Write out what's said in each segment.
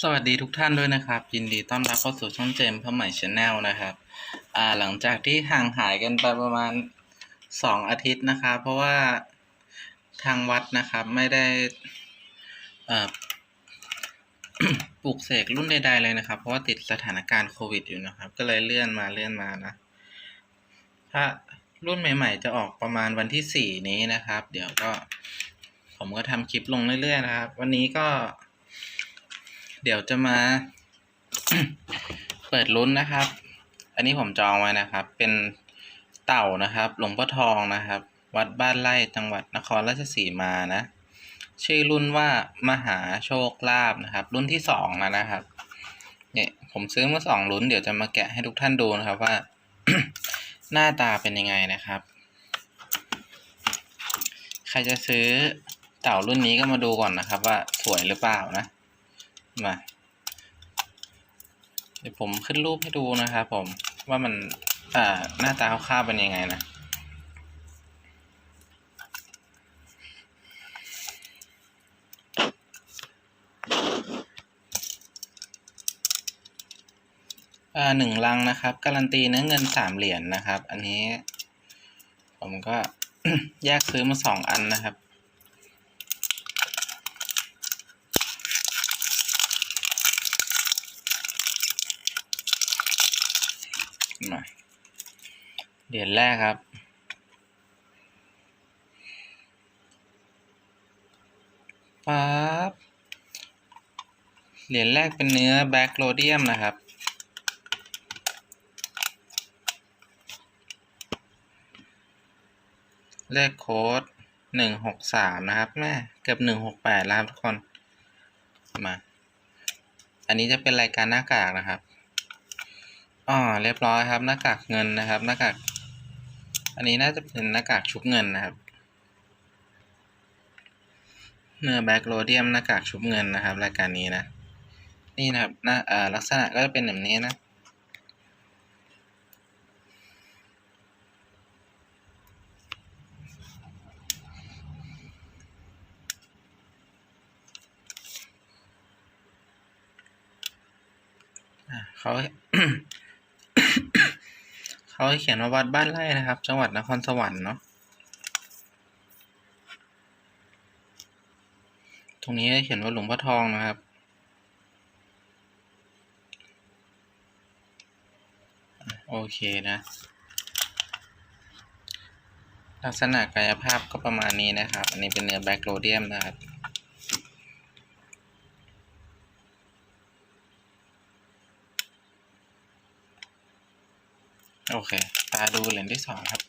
สวัสดีทุกท่านด้วยนะครับ ยินดีต้อนรับเข้าสู่ช่องเจมส์พระใหม่ชาแนลนะครับอ่าหลังจากที่ห่างหายกันไปประมาณสองอาทิตย์นะครับ เพราะว่าทางวัดนะครับไม่ได้อ่อปลูกเสกรุ่นใดๆเลยนะครับ เพราะว่าติดสถานการณ์โควิดอยู่นะครับ ก็เลยเลื่อนมาเลื่อนมานะ ถ้ารุ่นใหม่ ๆ จะออกประมาณวันที่สี่นี้นะครับ เดี๋ยวก็ผมก็ทำคลิปลงเรื่อยๆนะครับ วันนี้ก็ เดี๋ยวจะมา เปิดลุ้นนะครับ อันนี้ผมจองไว้นะครับ เป็นเต่านะครับ หลวงพ่อทองนะครับ วัดบ้านไร่จังหวัดนครราชสีมานะ ชื่อรุ่นว่ามหาโชคลาภนะครับ รุ่นที่สองแล้วนะครับ เนี่ยผมซื้อมาสองลุ้นเดี๋ยวจะมาแกะให้ทุกท่านดูนะครับว่า หน้าตาเป็นยังไงนะครับ ใครจะซื้อเต่ารุ่นนี้ก็มาดูก่อนนะครับว่าสวยหรือเปล่านะ มาเดี๋ยวผมขึ้นรูปให้ดูนะครับผมว่ามันอ่าหน้าตาคร่าวๆเป็นยังไงนะอ่าหนึ่งลังนะครับ การันตีเนื้อเงินสามเหรียญนะครับ อันนี้ ผมก็แยกซื้อมาสองอันนะครับ มาเหรียญแรกครับ ปั๊บ เหรียญแรกเป็นเนื้อแบ็กโรเดียมนะครับ เลขโค้ดหนึ่งหกสามนะครับ แม่ เกือบหนึ่งหกแปดแล้วครับทุกคน มา อันนี้จะเป็นรายการหน้ากากนะครับ อ๋อเรียบร้อยครับ หน้ากากเงินนะครับ หน้ากากอันนี้น่าจะเป็นหน้ากากชุบเงินนะครับเนื้อแบ็กโรเดียมหน้ากากชุบเงินนะครับ รายการนี้นะ นี่นะครับหน้าอ่าลักษณะก็จะเป็นแบบนี้นะเขา เขาเขียนว่าวัดบ้านไร่นะครับ จังหวัดนครสวรรค์เนาะตรงนี้เขียนว่าหลวงพ่อทองนะครับ โอเคนะ ลักษณะกายภาพก็ประมาณนี้นะครับ อันนี้เป็นเนื้อแบคโรเดียมนะครับ โอเค ตาดูเหรียญที่สองครับ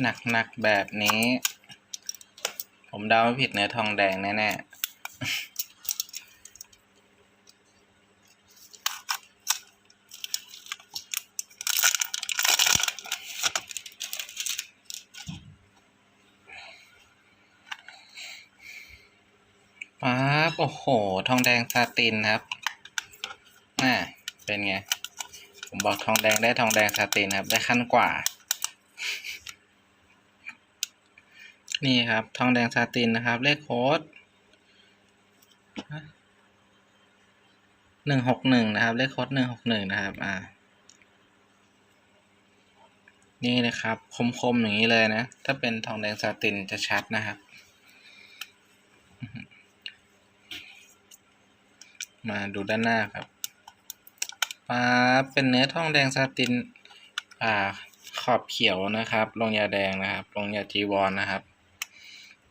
หนักหนักแบบนี้ ผมเดาไม่ผิดเนื้อทองแดงแน่ ๆ โอ้โห ทองแดงซาตินครับน่าเป็นไง ผมบอกทองแดงได้ทองแดงซาตินครับ ได้ขั้นกว่า นี่ครับ ทองแดงซาตินนะครับ เลขโค้ดหนึ่งหกหนึ่งนะครับ เลขโค้ดหนึ่งหกหนึ่งนะครับ อ่า นี่นะครับ คมๆอย่างนี้เลยนะ ถ้าเป็นทองแดงซาตินจะชัดนะครับ มาดูด้านหน้าครับป๊าเป็นเนื้อทองแดงซาติน อ่า ขอบเขียวนะครับ ลงยาแดงนะครับ ลงยาจีวรนะครับ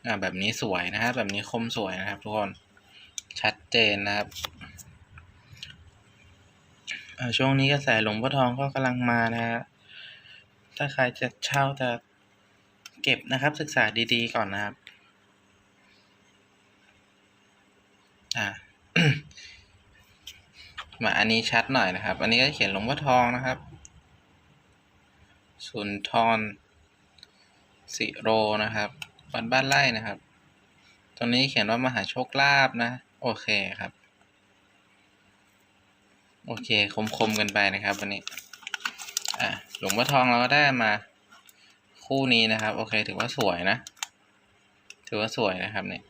อ่า แบบนี้สวยนะครับ แบบนี้คมสวยนะครับ ทุกคน ชัดเจนนะครับอ่าช่วงนี้กระแสหลวงพ่อทองก็กำลังมานะฮะ ถ้าใครจะเช่าจะเก็บนะครับ ศึกษาดีๆก่อนนะครับ อ่า มาอันนี้ชัดหน่อยนะครับ อันนี้ก็เขียนหลวงพ่อทองนะครับ สุนทรสิโรนะครับวัดบ้านไร่นะครับ ตรงนี้เขียนว่ามหาโชคลาภนะ โอเคครับ โอเคคมๆกันไปนะครับวันนี้อะหลวงพ่อทองเราก็ได้มาคู่นี้นะครับ โอเค ถือว่าสวยนะ ถือว่าสวยนะครับเนี่ย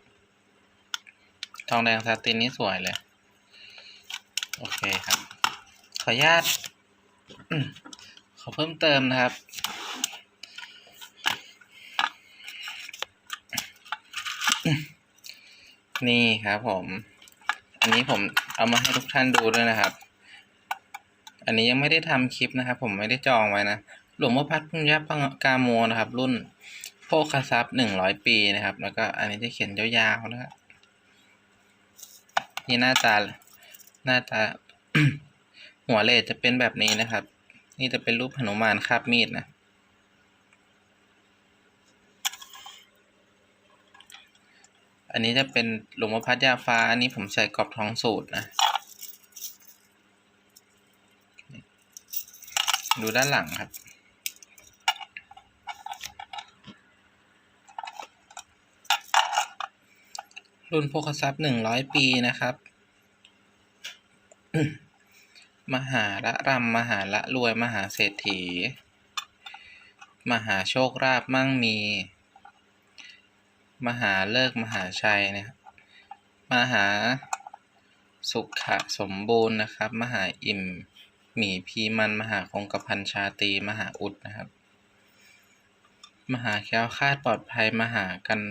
ทองแดงซาตินนี่สวยเลย เคครับ ขออนุญาต ขอเพิ่มเติมนะครับ นี่ครับผม อันนี้ผมเอามาให้ทุกท่านดูด้วยนะครับ อันนี้ยังไม่ได้ทำคลิปนะครับ ผมไม่ได้จองไว้นะ หลวงพ่อพัดพุญญปังกาโมนะครับ รุ่นโภคทรัพย์หนึ่งร้อยปีนะครับ แล้วก็อันนี้จะเขียนยาวๆนะครับนี่หน้าตาหน้าตา หัวเลดจะเป็นแบบนี้นะครับ นี่จะเป็นรูปหนุมานคาบมีดนะ อันนี้จะเป็นหลวงพ่อพัดยาฟ้า อันนี้ผมใส่กรอบทองสูตรนะ ดูด้านหลังครับรุ่นโภคทรัพย์หนึ่งร้อยปีนะครับ มหาละรำมหาละรวยมหาเศรษฐี มหาโชคราบมั่งมี มหาเลิกมหาชัยนะครับมหาสุขะสมบูรณ์นะครับ มหาอิ่มหมีพีมันมหาคงกระพันชาตรีมหาอุดนะครับ มหาแคล้วคาดปลอดภัยมหากัน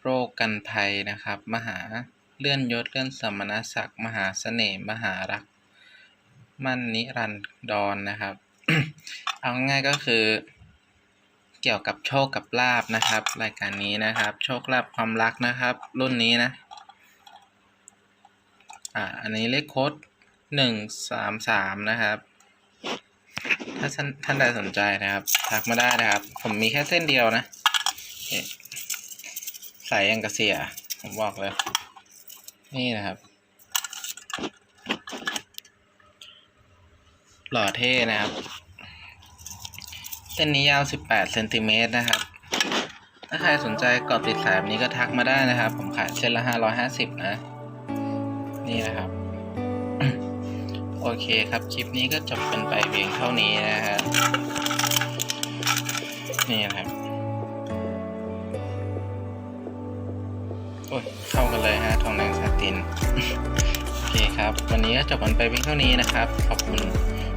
โรคกันภัยนะครับ มหา เลื่อนยศเลื่อนสมณศักดิ์มหาเสน่ห์มหารัก มั่นนิรันดรนะครับ เอาง่ายก็คือ เกี่ยวกับโชคกับลาบนะครับ รายการนี้นะครับ โชคลาภความรักนะครับ รุ่นนี้นะอ่าอันนี้เลขโค้ดหนึ่งสามสามนะครับ ถ้าท่านท่านใดสนใจนะครับ ทักมาได้นะครับ ผมมีแค่เส้นเดียวนะใส่ยังกระเสีย ผมบอกเลย นี่นะครับ หล่อเท่นะครับ เส้นนี้ยาว 18เซนติเมตรนะครับ ถ้าใครสนใจเกาะติดสายแบบนี้ก็ทักมาได้นะครับ ผมขายเส้นละ 550 นะ นี่นะครับ โอเคครับ คลิปนี้ก็จบกันไปเพียงเท่านี้นะครับ นี่นะครับ อ้ยเข้ากันเลยฮะทองแดงซาติน โอเคครับ วันนี้ก็จบกันไปเพียงเท่านี้นะครับ ขอบคุณ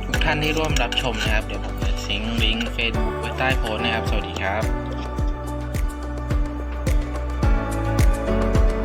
ทุกท่านที่ร่วมรับชมนะครับ เดี๋ยวผมจะซิงค์ลิงก์เฟซบุ๊กไว้ใต้โพสต์นะครับ สวัสดีครับ